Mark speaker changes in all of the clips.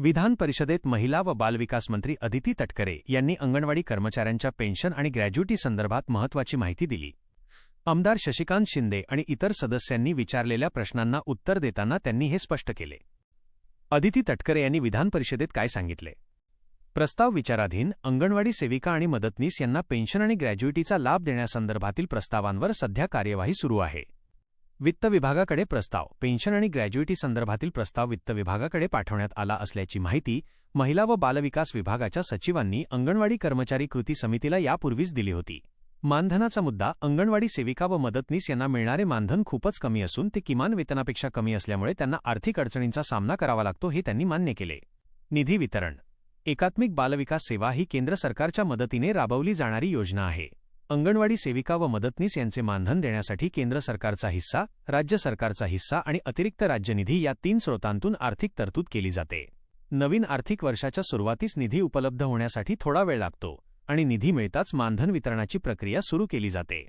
Speaker 1: विधान परिषदेत महिला व बालविकास मंत्री अदिती तटकरे यांनी अंगणवाडी कर्मचाऱ्यांच्या पेन्शन आणि ग्रॅज्युटी संदर्भात महत्त्वाची माहिती दिली. आमदार शशिकांत शिंदे आणि इतर सदस्यांनी विचारलेल्या प्रश्नांना उत्तर देताना त्यांनी हे स्पष्ट केले. अदिती तटकरे यांनी विधान परिषदेत काय सांगितले? प्रस्ताव विचाराधीन अंगणवाडी सेविका आणि मदतनीस यांना पेन्शन आणि ग्रॅज्युटीचा लाभ देण्यासंदर्भातील प्रस्तावांवर सध्या कार्यवाही सुरू आहे. वित्त विभागाकडे प्रस्ताव. पेन्शन आणि ग्रॅज्युएटी संदर्भातील प्रस्ताव वित्त विभागाकडे पाठवण्यात आला असल्याची माहिती महिला व बालविकास विभागाच्या सचिवांनी अंगणवाडी कर्मचारी कृती समितीला यापूर्वीच दिली होती. मानधनाचा मुद्दा अंगणवाडी सेविका व मदतनीस यांना मिळणारे मानधन खूपच कमी असून ते किमान वेतनापेक्षा कमी असल्यामुळे त्यांना आर्थिक अडचणींचा सामना करावा लागतो हे त्यांनी मान्य केले. निधी वितरण. एकात्मिक बालविकास सेवा ही केंद्र सरकारच्या मदतीने राबवली जाणारी योजना आहे. अंगणवाडी सेविका व मदतनीस यांचे मानधन देण्यासाठी केंद्र सरकारचा हिस्सा राज्य सरकारचा हिस्सा आणि अतिरिक्त राज्यनिधी या तीन स्रोतांतून आर्थिक तरतूद केली जाते. नवीन आर्थिक वर्षाच्या सुरुवातीस निधी उपलब्ध होण्यासाठी थोडा वेळ लागतो आणि निधी मिळताच मानधन वितरणाची प्रक्रिया सुरू केली जाते.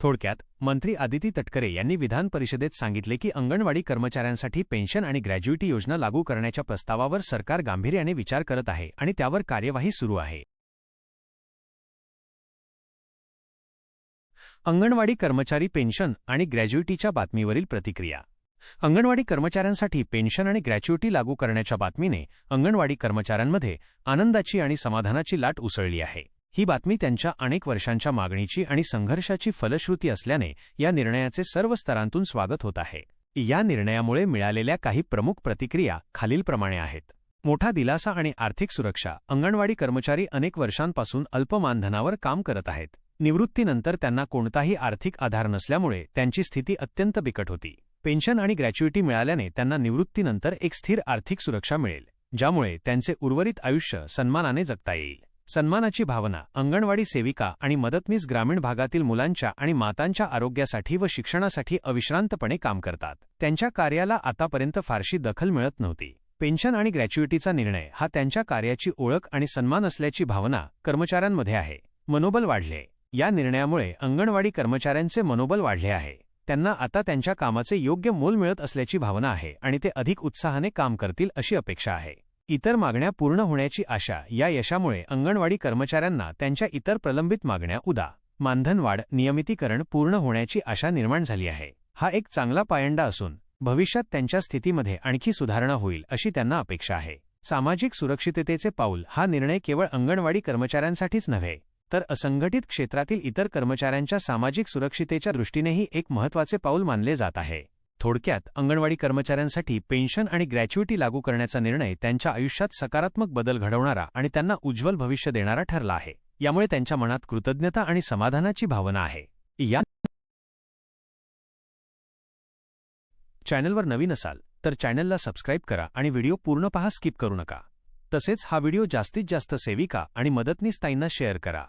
Speaker 1: थोडक्यात मंत्री आदिती तटकरे यांनी विधान परिषदेत सांगितले की अंगणवाडी कर्मचाऱ्यांसाठी पेन्शन आणि ग्रॅज्युटी योजना लागू करण्याच्या प्रस्तावावर सरकार गांभीर्याने विचार करत आहे आणि त्यावर कार्यवाही सुरू आहे. अंगणवाडी कर्मचारी पेन्शन आणि ग्रॅज्युटीच्या बातमीवरील प्रतिक्रिया. अंगणवाडी कर्मचाऱ्यांसाठी पेन्शन आणि ग्रॅच्युटी लागू करण्याच्या बातमीने अंगणवाडी कर्मचाऱ्यांमध्ये आनंदाची आणि समाधानाची लाट उसळली आहे. ही बातमी त्यांच्या अनेक वर्षांच्या मागणीची आणि संघर्षाची फलश्रुती असल्याने या निर्णयाचे सर्व स्तरांतून स्वागत होत आहे. या निर्णयामुळे मिळालेल्या काही प्रमुख प्रतिक्रिया खालीलप्रमाणे आहेत. मोठा दिलासा आणि आर्थिक सुरक्षा अंगणवाडी कर्मचारी अनेक वर्षांपासून अल्पमानधनावर काम करत आहेत. निवृत्तीनंतर त्यांना कोणताही आर्थिक आधार नसल्यामुळे त्यांची स्थिती अत्यंत बिकट होती. पेन्शन आणि ग्रॅच्युइटी मिळाल्याने त्यांना निवृत्तीनंतर एक स्थिर आर्थिक सुरक्षा मिळेल ज्यामुळे त्यांचे उर्वरित आयुष्य सन्मानाने जगता येईल. सन्मानाची भावना अंगणवाडी सेविका आणि मदतनीस ग्रामीण भागातील मुलांच्या आणि मातांच्या आरोग्यासाठी व शिक्षणासाठी अविश्रांतपणे काम करतात. त्यांच्या कार्याला आतापर्यंत फारशी दखल मिळत नव्हती. पेन्शन आणि ग्रॅच्युइटीचा निर्णय हा त्यांच्या कार्याची ओळख आणि सन्मान असल्याची भावना कर्मचाऱ्यांमध्ये आहे. मनोबल वाढले. या निर्णयामुळे अंगणवाडी कर्मचाऱ्यांचे मनोबल वाढले आहे. त्यांना आता त्यांच्या कामाचे योग्य मोल मिळत असल्याची भावना आहे आणि ते अधिक उत्साहाने काम करतील अशी अपेक्षा आहे. इतर मागण्या पूर्ण होण्याची आशा या यशामुळे अंगणवाडी कर्मचाऱ्यांना त्यांच्या इतर प्रलंबित मागण्या उदा. मानधनवाढ नियमितीकरण पूर्ण होण्याची आशा निर्माण झाली आहे. हा एक चांगला पायंडा असून भविष्यात त्यांच्या स्थितीमध्ये आणखी सुधारणा होईल अशी त्यांना अपेक्षा आहे. सामाजिक सुरक्षिततेचे पाऊल हा निर्णय केवळ अंगणवाडी कर्मचाऱ्यांसाठीच नव्हे तर असंघटित क्षेत्रातील इतर कर्मचाऱ्यांच्या सामाजिक सुरक्षितेच्या दृष्टीनेही एक महत्त्वाचे पाऊल मानले जात आहे. थोडक्यात अंगणवाडी कर्मचाऱ्यांसाठी पेन्शन आणि ग्रॅच्युइटी लागू करण्याचा निर्णय त्यांच्या आयुष्यात सकारात्मक बदल घडवणारा आणि त्यांना उज्ज्वल भविष्य देणारा ठरला आहे. यामुळे त्यांच्या मनात कृतज्ञता आणि समाधानाची भावना आहे. या चॅनलवर नवीन असाल तर चॅनलला सबस्क्राईब करा आणि व्हिडिओ पूर्ण पहा स्किप करू नका. तसेच हा व्हिडिओ जास्तीत जास्त सेविका आणि मदतनीस ताईंना शेअर करा.